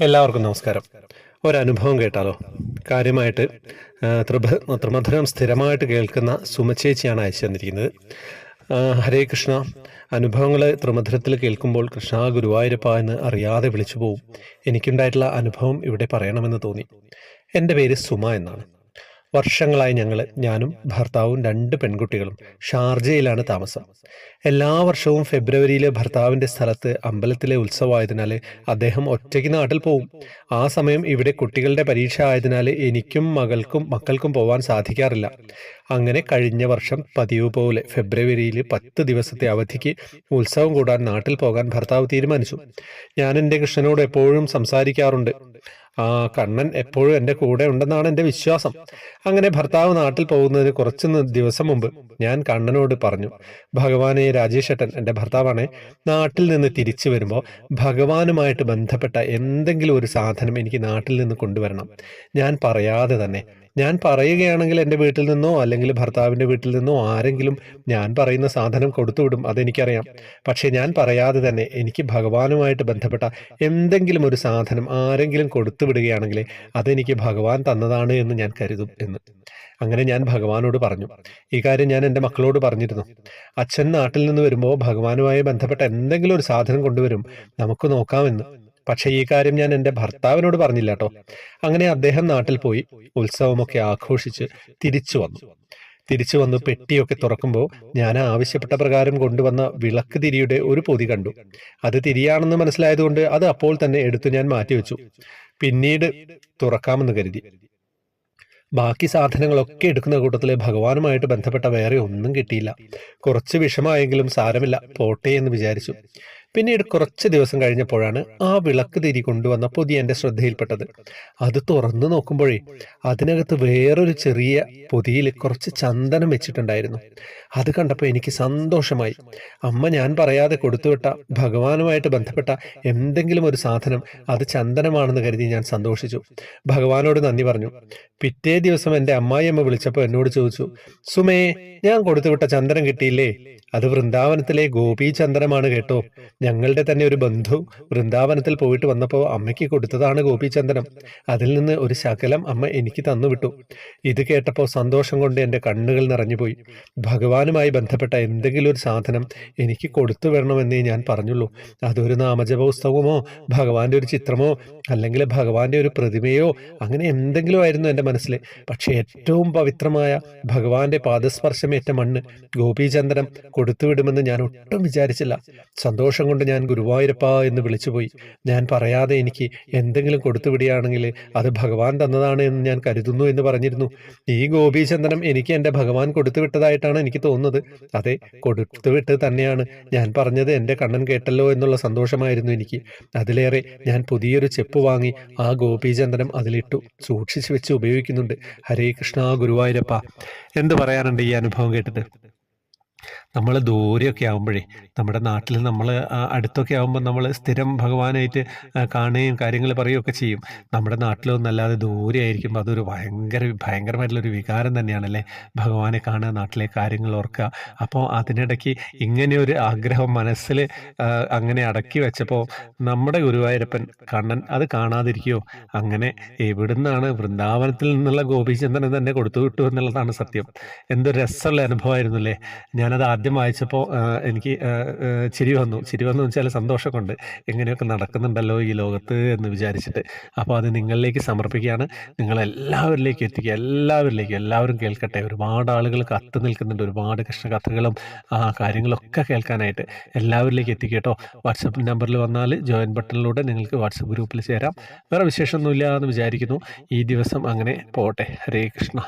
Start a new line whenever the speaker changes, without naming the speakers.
എല്ലാവർക്കും നമസ്കാരം. ഒരനുഭവം കേട്ടാലോ? കാര്യമായിട്ട് ത്രിമധുരം സ്ഥിരമായിട്ട് കേൾക്കുന്ന സുമചേച്ചിയാണ് അയച്ചു തന്നിരിക്കുന്നത്. ഹരേ കൃഷ്ണ. അനുഭവങ്ങൾ ത്രിമധുരത്തിൽ കേൾക്കുമ്പോൾ കൃഷ്ണ ഗുരുവായൂരപ്പ എന്ന് അറിയാതെ വിളിച്ചു പോവും. എനിക്കുണ്ടായിട്ടുള്ള അനുഭവം ഇവിടെ പറയണമെന്ന് തോന്നി. എന്റെ പേര് സുമ എന്നാണ്. വർഷങ്ങളായി ഞങ്ങൾ ഞാനും ഭർത്താവും രണ്ട് പെൺകുട്ടികളും ഷാർജയിലാണ് താമസം. എല്ലാ വർഷവും ഫെബ്രുവരിയിലെ ഭർത്താവിന്റെ സ്ഥലത്ത് അമ്പലത്തിലെ ഉത്സവമായതിനാൽ അദ്ദേഹം ഒറ്റയ്ക്ക് നാട്ടിൽ പോവും. ആ സമയം ഇവിടെ കുട്ടികളുടെ പരീക്ഷ ആയതിനാൽ എനിക്കും മകൾക്കും മക്കൾക്കും പോവാൻ സാധിക്കാറില്ല. അങ്ങനെ കഴിഞ്ഞ വർഷം പതിവ് പോലെ ഫെബ്രുവരിയിൽ പത്ത് ദിവസത്തെ അവധിക്ക് ഉത്സവം കൂടാൻ നാട്ടിൽ പോകാൻ ഭർത്താവ് തീരുമാനിച്ചു. ഞാൻ എന്റെ കൃഷ്ണനോട് എപ്പോഴും സംസാരിക്കാറുണ്ട്. ആ കണ്ണൻ എപ്പോഴും എന്റെ കൂടെ ഉണ്ടെന്നാണ് എന്റെ വിശ്വാസം. അങ്ങനെ ഭർത്താവ് നാട്ടിൽ പോകുന്നതിന് കുറച്ച് ദിവസം മുമ്പ് ഞാൻ കണ്ണനോട് പറഞ്ഞു ഭഗവാനെ രാജേഷേട്ടൻ എന്റെ ഭർത്താവാണ് നാട്ടിൽ നിന്ന് തിരിച്ചു വരുമ്പോൾ ഭഗവാനുമായിട്ട് ബന്ധപ്പെട്ട എന്തെങ്കിലും ഒരു സാധനം എനിക്ക് നാട്ടിൽ നിന്ന് കൊണ്ടുവരണം. ഞാൻ പറയാതെ തന്നെ ഞാൻ പറയുകയാണെങ്കിൽ എന്റെ വീട്ടിൽ നിന്നോ അല്ലെങ്കിൽ ഭർത്താവിന്റെ വീട്ടിൽ നിന്നോ ആരെങ്കിലും ഞാൻ പറയുന്ന സാധനം കൊടുത്തുവിടും അതെനിക്കറിയാം. പക്ഷേ ഞാൻ പറയാതെ തന്നെ എനിക്ക് ഭഗവാനുമായിട്ട് ബന്ധപ്പെട്ട എന്തെങ്കിലും ഒരു സാധനം ആരെങ്കിലും കൊടുത്തുവിടുകയാണെങ്കിൽ അതെനിക്ക് ഭഗവാൻ തന്നതാണ് എന്ന് ഞാൻ കരുതും എന്ന്. അങ്ങനെ ഞാൻ ഭഗവാനോട് പറഞ്ഞു. ഈ കാര്യം ഞാൻ എന്റെ മക്കളോട് പറഞ്ഞിരുന്നു. അച്ഛൻ നാട്ടിൽ നിന്ന് വരുമ്പോൾ ഭഗവാനുമായി ബന്ധപ്പെട്ട എന്തെങ്കിലും ഒരു സാധനം കൊണ്ടുവരും നമുക്ക് നോക്കാമെന്ന്. പക്ഷേ ഈ കാര്യം ഞാൻ എന്റെ ഭർത്താവിനോട് പറഞ്ഞില്ല കേട്ടോ. അങ്ങനെ അദ്ദേഹം നാട്ടിൽ പോയി ഉത്സവമൊക്കെ ആഘോഷിച്ച് തിരിച്ചു വന്നു. തിരിച്ചു വന്ന് പെട്ടിയൊക്കെ തുറക്കുമ്പോൾ ഞാൻ ആവശ്യപ്പെട്ട പ്രകാരം കൊണ്ടുവന്ന വിളക്ക് തിരിയുടെ ഒരു പൊതി കണ്ടു. അത് തിരിയാണെന്ന് മനസ്സിലായതുകൊണ്ട് അത് അപ്പോൾ തന്നെ എടുത്തു ഞാൻ മാറ്റിവെച്ചു. പിന്നീട് തുറക്കാമെന്ന് കരുതി. ബാക്കി സാധനങ്ങളൊക്കെ എടുക്കുന്ന കൂട്ടത്തിൽ ഭഗവാനുമായിട്ട് ബന്ധപ്പെട്ട വേറെ ഒന്നും കിട്ടിയില്ല. കുറച്ച് വിഷമായെങ്കിലും സാരമില്ല പോട്ടെ എന്ന് വിചാരിച്ചു. പിന്നീട് കുറച്ച് ദിവസം കഴിഞ്ഞപ്പോഴാണ് ആ വിളക്ക് തിരി കൊണ്ടുവന്ന പൊതി എന്റെ ശ്രദ്ധയിൽപ്പെട്ടത്. അത് തുറന്നു നോക്കുമ്പോഴേ അതിനകത്ത് വേറൊരു ചെറിയ പൊതിയിൽ കുറച്ച് ചന്ദനം വെച്ചിട്ടുണ്ടായിരുന്നു. അത് കണ്ടപ്പോൾ എനിക്ക് സന്തോഷമായി. അമ്മ ഞാൻ പറയാതെ കൊടുത്തുവിട്ട ഭഗവാനുമായിട്ട് ബന്ധപ്പെട്ട എന്തെങ്കിലും ഒരു സാധനം അത് ചന്ദനമാണെന്ന് കരുതി ഞാൻ സന്തോഷിച്ചു. ഭഗവാനോട് നന്ദി പറഞ്ഞു. പിറ്റേ ദിവസം എന്റെ അമ്മായിയമ്മ വിളിച്ചപ്പോൾ എന്നോട് ചോദിച്ചു സുമേ ഞാൻ കൊടുത്തുവിട്ട ചന്ദനം കിട്ടിയില്ലേ? അത് വൃന്ദാവനത്തിലെ ഗോപി ചന്ദനമാണ് കേട്ടോ. ഞങ്ങളുടെ തന്നെ ഒരു ബന്ധു വൃന്ദാവനത്തിൽ പോയിട്ട് വന്നപ്പോൾ അമ്മയ്ക്ക് കൊടുത്തതാണ് ഗോപിചന്ദനം. അതിൽ നിന്ന് ഒരു ശകലം അമ്മ എനിക്ക് തന്നുവിട്ടു. ഇത് കേട്ടപ്പോൾ സന്തോഷം കൊണ്ട് എന്റെ കണ്ണുകൾ നിറഞ്ഞുപോയി. ഭഗവാനുമായി ബന്ധപ്പെട്ട എന്തെങ്കിലും ഒരു സാധനം എനിക്ക് കൊടുത്തു വരണമെന്നേ ഞാൻ പറഞ്ഞുള്ളൂ. അതൊരു നാമജപ പുസ്തകമോ ഭഗവാന്റെ ഒരു ചിത്രമോ അല്ലെങ്കിൽ ഭഗവാന്റെ ഒരു പ്രതിമയോ അങ്ങനെ എന്തെങ്കിലും ആയിരുന്നു എന്റെ മനസ്സിൽ. പക്ഷേ ഏറ്റവും പവിത്രമായ ഭഗവാന്റെ പാദസ്പർശമേറ്റ മണ്ണ് ഗോപീചന്ദ്രൻ കൊടുത്തുവിടുമെന്ന് ഞാൻ ഒട്ടും വിചാരിച്ചില്ല. സന്തോഷം കൊണ്ട് ഞാൻ ഗുരുവായൂരപ്പ എന്ന് വിളിച്ചുപോയി ഞാൻ പറയാതെ എനിക്ക് എന്തെങ്കിലും കൊടുത്തുവിടുകയാണെങ്കിൽ അത് ഭഗവാൻ തന്നതാണ് എന്ന് ഞാൻ കരുതുന്നു എന്ന് പറഞ്ഞിരുന്നു. ഈ ഗോപീചന്ദനം എനിക്ക് എന്റെ ഭഗവാൻ കൊടുത്തുവിട്ടതായിട്ടാണ് എനിക്ക് തോന്നുന്നത്. അതെ കൊടുത്തുവിട്ട് തന്നെയാണ് ഞാൻ പറഞ്ഞത് എന്റെ കണ്ണൻ കേട്ടല്ലോ എന്നുള്ള സന്തോഷമായിരുന്നു എനിക്ക്. അതിലേറെ ഞാൻ പുതിയൊരു ചെപ്പ് വാങ്ങി ആ ഗോപീചന്ദനം അതിലിട്ടു സൂക്ഷിച്ചു വെച്ച് ഉപയോഗിക്കുന്നുണ്ട്. ഹരേ കൃഷ്ണ ഗുരുവായൂരപ്പ. എന്ത് പറയാനുണ്ട് ഈ അനുഭവം കേട്ടിട്ട്? നമ്മൾ ദൂരെയൊക്കെ ആകുമ്പോഴേ നമ്മുടെ നാട്ടിൽ നമ്മൾ അടുത്തൊക്കെ ആകുമ്പോൾ നമ്മൾ സ്ഥിരം ഭഗവാനായിട്ട് കാണുകയും കാര്യങ്ങൾ പറയുകയൊക്കെ ചെയ്യും. നമ്മുടെ നാട്ടിലൊന്നല്ലാതെ ദൂരെ ആയിരിക്കുമ്പോൾ അതൊരു ഭയങ്കര ഭയങ്കരമായിട്ടുള്ളൊരു വികാരം തന്നെയാണല്ലേ? ഭഗവാനെ കാണുക നാട്ടിലെ കാര്യങ്ങൾ ഓർക്കുക. അപ്പോൾ അതിനിടയ്ക്ക് ഇങ്ങനെ ഒരു ആഗ്രഹം മനസ്സിൽ അങ്ങനെ അടക്കി വെച്ചപ്പോൾ നമ്മുടെ ഗുരുവായൂരപ്പൻ കണ്ണൻ അത് കാണാതിരിക്കുകയോ അങ്ങനെ എവിടുന്നാണ് വൃന്ദാവനത്തിൽ നിന്നുള്ള ഗോപീചന്ദ്രൻ തന്നെ കൊടുത്തു വിട്ടു എന്നുള്ളതാണ് സത്യം. എന്തൊരു രസമുള്ള അനുഭവമായിരുന്നു അല്ലേ ഞാനത് ആദ്യം വായിച്ചപ്പോൾ എനിക്ക് ചിരി വന്നു. ചിരി വന്നു വെച്ചാൽ സന്തോഷമൊക്കെ എങ്ങനെയൊക്കെ നടക്കുന്നുണ്ടല്ലോ ഈ ലോകത്ത് എന്ന് വിചാരിച്ചിട്ട്. അപ്പോൾ അത് നിങ്ങളിലേക്ക് സമർപ്പിക്കുകയാണ്. നിങ്ങളെല്ലാവരിലേക്കും എത്തിക്കുക. എല്ലാവരിലേക്കും എല്ലാവരും കേൾക്കട്ടെ. ഒരുപാട് ആളുകൾ കത്ത് നിൽക്കുന്നുണ്ട്. ഒരുപാട് കൃഷ്ണകഥകളും ആ കാര്യങ്ങളൊക്കെ കേൾക്കാനായിട്ട് എല്ലാവരിലേക്കും എത്തിക്കട്ടോ വാട്സപ്പ് നമ്പറിൽ വന്നാൽ ജോയിൻ ബട്ടണിലൂടെ നിങ്ങൾക്ക് വാട്സപ്പ് ഗ്രൂപ്പിൽ ചേരാം. വേറെ വിശേഷമൊന്നുമില്ല എന്ന് വിചാരിക്കുന്നു. ഈ ദിവസം അങ്ങനെ പോട്ടെ. ഹരേ കൃഷ്ണ.